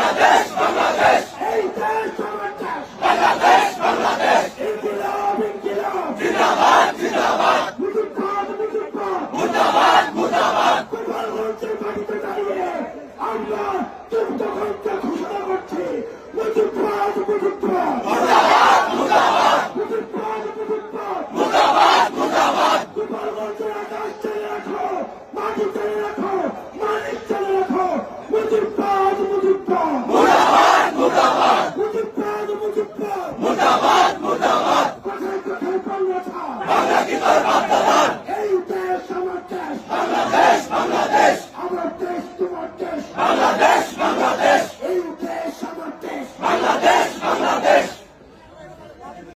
বাংলাদেশ বাংলাদেশ এই দেশ আমার দেশ বাংলাদেশ বাংলাদেশ ইনকিলাব ইনকিলাব জিন্দাবাদ জিন্দাবাদ মুর্দাবাদ মুর্দাবাদ মুর্দাবাদ মুর্দাবাদ আমরা যুদ্ধ করতে মুর্দাবাদ মুর্দাবাদ। বাংলা কি তোর বাপদাদার বাংলাদেশ বাংলাদেশ। আমার দেশ তোমার দেশ। বাংলা